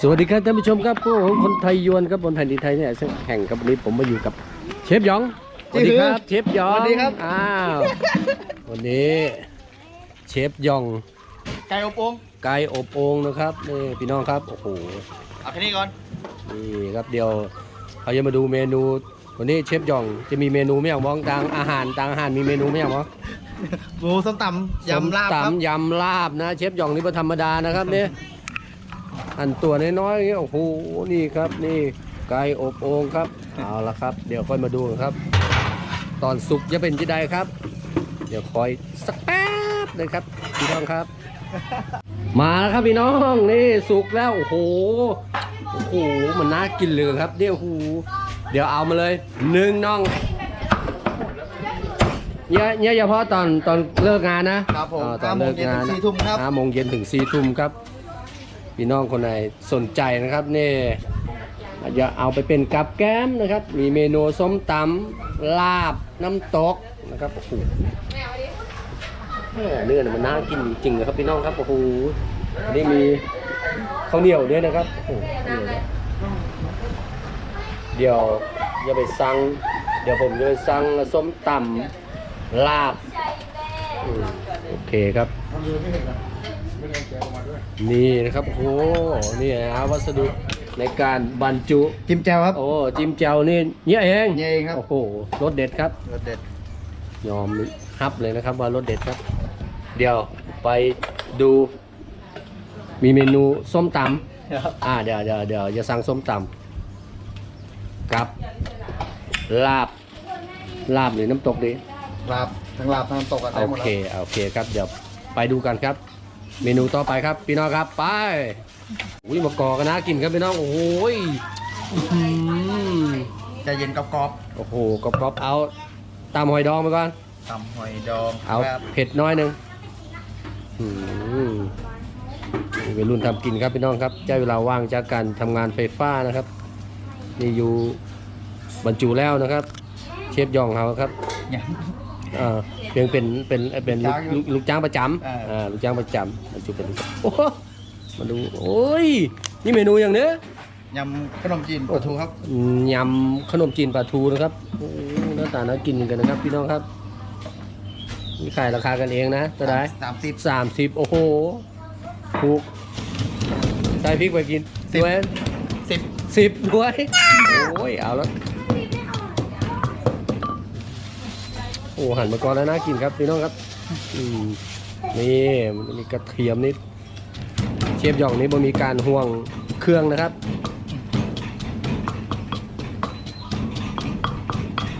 สวัสดีครับท่านผู้ชมครับพวกผมคนไทยยวนครับคนไทยดีไทยเนี่ยแข่งกับวันนี้ผมมาอยู่กับเชฟหยองสวัสดีครับเชฟหยองสวัสดีครับ อ้าววันนี้เชฟหยองไก่อบโอ่งไก่อบโอ่งนะครับนี่พี่น้องครับโอ้โหเอาแค่นี้ก่อนนี่ครับเดี๋ยวเขาจะมาดูเมนู วันนี้เชฟหยองจะมีเมนูไม่อยากมองต่างอาหารต่างอาหารมีเมนูไม่อยากมองหมูส้มตำยำลาบครับส้มตำยำลาบนะ เชฟหยองนี่เป็นธรรมดานะครับเนี่ย อันตัวน้อยๆอย่างเงี้ยโอ้โหนี่ครับนี่ไก่อบโอ่งครับเอาละครับ เดี๋ยวค่อยมาดูกันครับ ตอนสุกจะเป็นจะได้ครับ เดี๋ยวคอยสักแป๊บเลยครับพี่น้องครับ มาแล้วครับพี่น้องนี่สุกแล้วโอ้โหโอ้โหมันน่ากินเลยครับเดี๋ยวโอ้โหเดี๋ยวเอามาเลยหนึ่งน่องเนี่ยเนี่ยเฉพาะตอนตอนเลิกงานนะครับผมอ่าตอนห้าโมเลิงกเย็นงานถึงสี่ทุ่มครับห้าโมงเย็นถึงสี่ทุ่มครับ พี่น้องคนไหนสนใจนะครับนี่จะเอาไปเป็นกับแก้มนะครับ มีเมนูส้มตำลาบน้ำตกนะครับโอ้โหเนื้อนี่มันน่ากินจริงๆนะครับพี่น้องครับโอ้โหนนี้มีข้าวเหนียวด้วยนะครับโอ้โหเดี๋ยวจะไปสั่งเดี๋ยวผมจะไปสั่งส้มตำลาบโอเคครับ นี่นะครับโอ้โหนี่นะวัสดุในการบรรจุ จิ้มแจ่วครับ โอ้จิ้มแจ่วนี่เนี่ยเองเนี่ยเองครับ โอ้โหรสเด็ดครับ รสเด็ด ยอมฮับเลยนะครับว่ารสเด็ดครับ เดี๋ยวไปดู มีเมนูส้มตครับำอ่าเดี๋ยวเดี๋ยวเดี๋ยวจะสั่งส้มตำกับลาบลาบหรือน้ำตกดี ลาบทั้งลาบทั้งน้ำตกกันได้โอหมดเค แล้วโอเคครับ เดี๋ยวไปดูกันครับ เมนูต่อไปครับพี่น้องครับไปอุ้ยมากอกันนะกินครับพี่น้องโอ้โหยอื้อหือใจเย็นกรอบโอ้โหกรอบๆเอาตามหอยดองไปก่อนๆตำหอยดองเอาแบบเผ็ดน้อยหนึ่งอืมนี่วัยรุ่นทำกินครับพี่น้องครับใช้เวลาว่างจากการทำงานไฟฟ้านะครับ นี่อยู่บรรจุแล้วนะครับ เชฟยองเขาครับเนี่ ยอ่าเพียงเป็นเป็นเป็นลูกลูลูกกลูกจ้างประจอ่าำอ่าลูกจ้างประจำบรรจุเป็นลูกโอ้โหมาดูโอ้ยนี่เมนูอย่างเนี้ยยำขนมจีนปลาทูครับอืมยำขนมจีนปลาทูนะครับโอ้โหหน้าตาน่ากินเหมือนกันนะครับพี่น้องครับนี่ขายราคากันเองนะตัวได้สามสิบสามสิบโอ้โหถูกใส่พริกไปกินสิบด้วยสิบสิบด้วยโอ้ยเอาแล้ว โอ้หันมาก่อนแล้วน่ากินครับพี่น้องครับอืมนี่มันมีกระเทียมนิดเชฟหยองนี้บ่มีการห่วงเครื่องนะครับ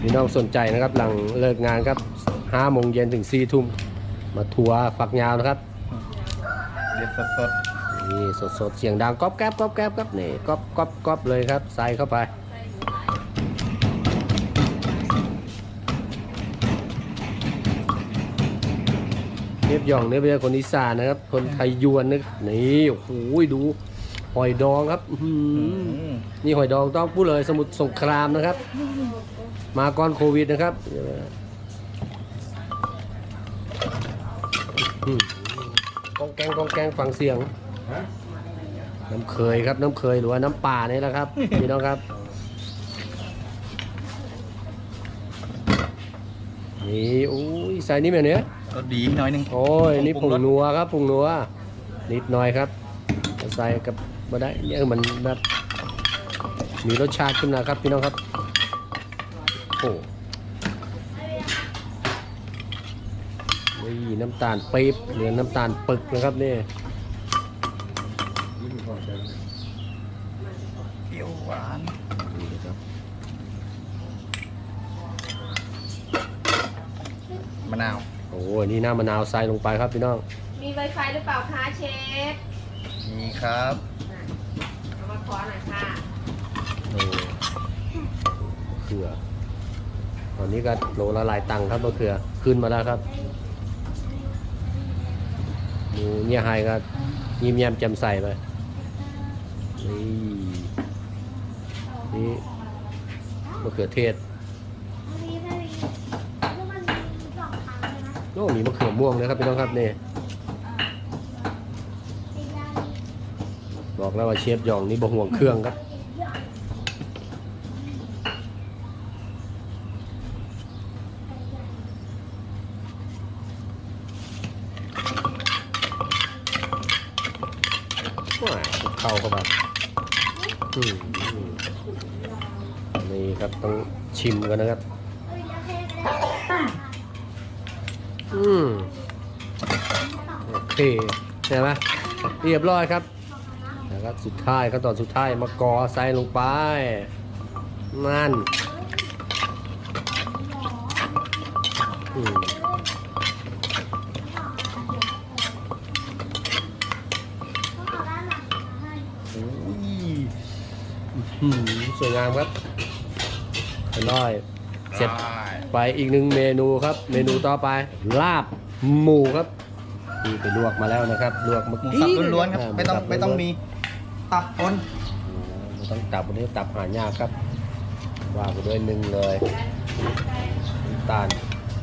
พี่น้องสนใจนะครับ หลังเลิกงานครับห้าโมงเย็นถึงสี่ทุ่มมาทัวร์ฝักยาวนะครับเด็ดสดนี่สดๆเสียงดังก๊อบแก๊บก๊อบแก๊บครับนี่ก๊อบก๊อบก๊อบเลยครับใส่เข้าไป เทพหย่องเนี่ยเป็นคนอีสานนะครับ คนไทยยวนนะนี่โอ้โหดูหอยดองครับอื้อหือนี่หอยดองต้องพูดเลยสมุทรสงครามนะครับ มาก่อนโควิดนะครับอืมกองแกงกองแกงฟังเสียง น้ำเคยครับน้ำเคยหรือว่าน้ำป่านี่แหละครับ พี่น้องครับ นี่โอ้ยใส่นี่แบบเนี้ย สดีหน่อยหนึงโอ้ยนี่ผผงงรสนัวครับผงนัวนิดหน่อยครับใส่กับมาได้เนี่ยมันแบบมีรสชาติขึ้นมาครับพี่น้องครับโอ้นี่น้ำตาลปี๊บหรือน้ำตาลปึกนะครับนี่เปรี้ยวหวานนี่นะครับมะนาว โอ้ยนี่น้ำมะนาวใส่ลงไปครับพี่น้อง มี Wi-Fi หรือเปล่าคะเชฟนี่ครับเอามาขอหน่อยค่ะโอ้มะเขือตอนนี้ก็โลละหลายตังค์ครับมะเขือขึ้นมาแล้วครับหมูเนี่ยไฮก็ยิ้มแย้มแจ่มใสไปนี่นี่มะเขือเทศโอ้ มีมะเขือม่วงนะครับพี่น้องครับนี่บอกแล้วว่าเชฟยองนี่บ่ห่วงเครื่องครับเข้าเข้ามานี่ครับต้องชิมกันนะครับ เคใช่ไหมเรียบร้อยครับนะครับสุดท้ายขั้นตอนสุดท้ายมากอใส่ลงไปนั่นสวยงามครับเรียบร้อยเสร็จไปอีกหนึ่งเมนูครับ เมนูต่อไป ลาบหมูครับ นี่ไปลวกมาแล้วนะครับ ลวกเมื่อหมูกี้สับล้วนๆครับาไม่ต้องหสับไม่ต้องล้วนๆมีตับปนไม่ต้องตับวันนี้ตับหายากครับว่าไปด้วยหนึ่งเลยน้ำตาล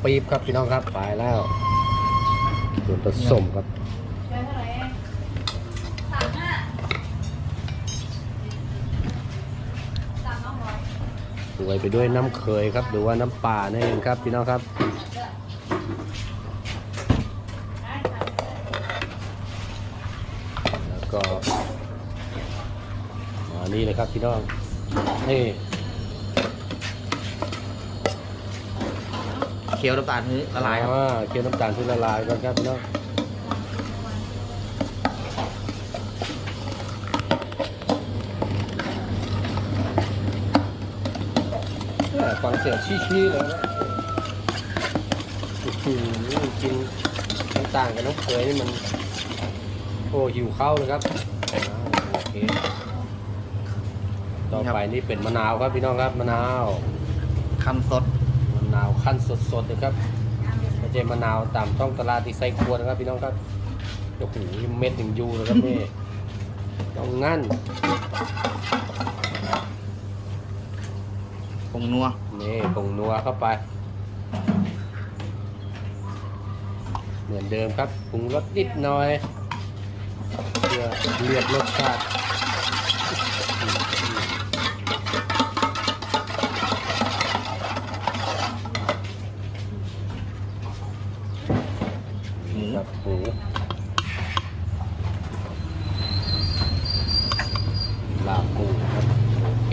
ปี๊บครับพี่น้องครับไปแล้วส่วนผสมครับสามห้าสามน้องร้อยสวยไปด้วยน้ำเคยครับหรือว่าน้ำป่านั่นเองครับพี่น้องครับ แล้วก็มานี่เลยครับพี่น้องนี่เคี้ยวน้ำตาลนี้ละลายครับอ่เคี่ยวน้ำตาลที่ละลายก่อนครับพี่น้องแหม่ฟังเสียงชี้ๆเลยนะอื้อหือกินน้ำตาลกับน้ำเคยนี่มันโอ้หิวข้าวเลยครับอ่าโอเคต่อไปนี่เป็นมะนาวครับพี่น้องครับมะนาวคันสดมะนาวขั้นสดๆเลยครับไม่ใช่มะนาวตามท้องตลาดที่ใส่ขวดนะครับพี่น้องครับโอ้โหเม็ดถึงยูเลยครับนี่ต้องงั้นผงนัวนี่ผงนัวเข้าไป เหมือนเดิมครับปรุงรสนิดหน่อย เพื่อเรียบรสชาติครับหมูลาบหมูครับโอเค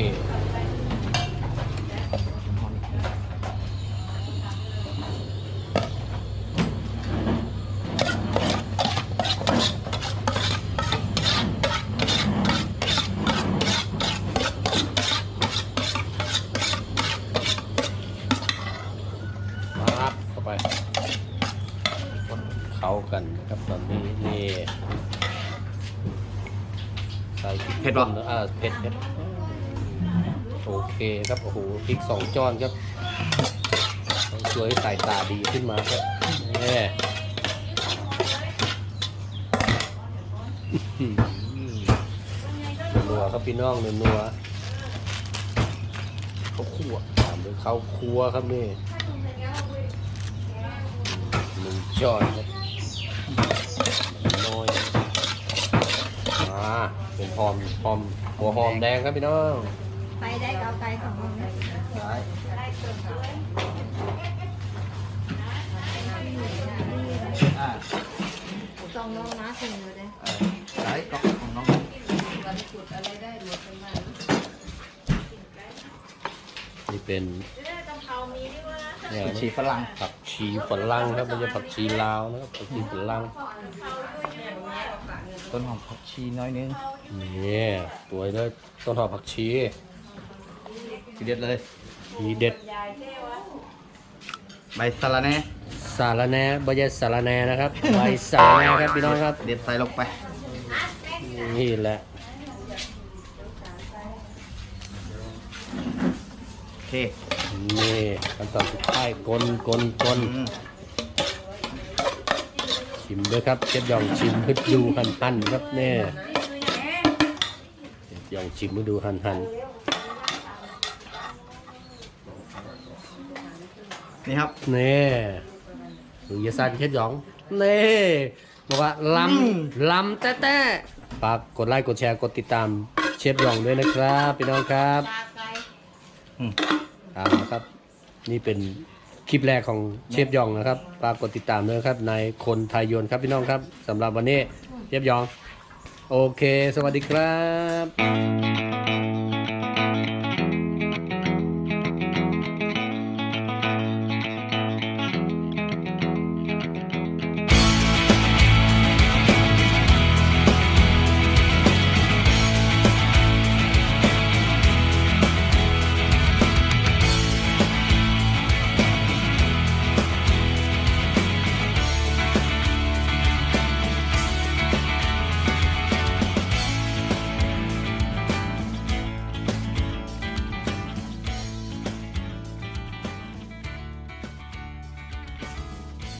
ปั๊บเข้าไปเข้า กันนะครับตอนนี้นี่ใส่พริกเผ็ดป่ะอ่าเผ็ดเผ็ดโอเคครับโอ้โหพริกสองจอนครับต้องช่วยให้สายตาดีขึ้นมาครับนี่อื้อหือนัวครับพี่น้องนัวๆข้าวคั่วตามด้วยข้าวคั่วครับนี่หนึ่งจอนครับ น้อยอ่าเป็นหอมหอมหัวหอมแดงครับพี่น้องไปได้เกาไกลของมึงนะได้อ่าสองน้องนะสิ่งอยู่เลยเออได้ก็ของน้องวันจุดอะไรได้หมดเลยมานี่เป็นกะเพรามีด้วยวะเนี่ยชีฝรั่งผักชีฝรั่งครับไม่ใช่ผักชีลาวนะครับผักชีฝรั่ง ต้นหอมผักชีน้อยนึงนี่ตัวเลยต้นหอมผักชีทีเด็ดเลยทีเด็ด ใบสะระแหน่สาระแหน่ใบใสาระแหน่นะครับใบสาระแหน่ครับพี่น้องครับ เด็ดใส่ลงไป นี่แหละโอเคนี่ขั้นตอนสุดท้ายกลกลกลอืม ชิมด้วยครับเชฟยองชิมให้ดูหันหันๆครับเนี่ยเชฟยองชิมให้ดูหันหันนี่ครับๆนี่ดูยาซานเชฟยองนี่บอกว่าลำลำแต้แต้ฝากกดไลค์กดแชร์กดติดตามเชฟหยองด้วยนะครับพี่น้องครับปลาไก่เอาละครับ นี่เป็น คลิปแรกของเชฟยองนะครับฝากกดติดตามด้วยครับในคนไทยยนครับพี่น้องครับสำหรับวันนี้เชฟยอง โอเค สวัสดีครับ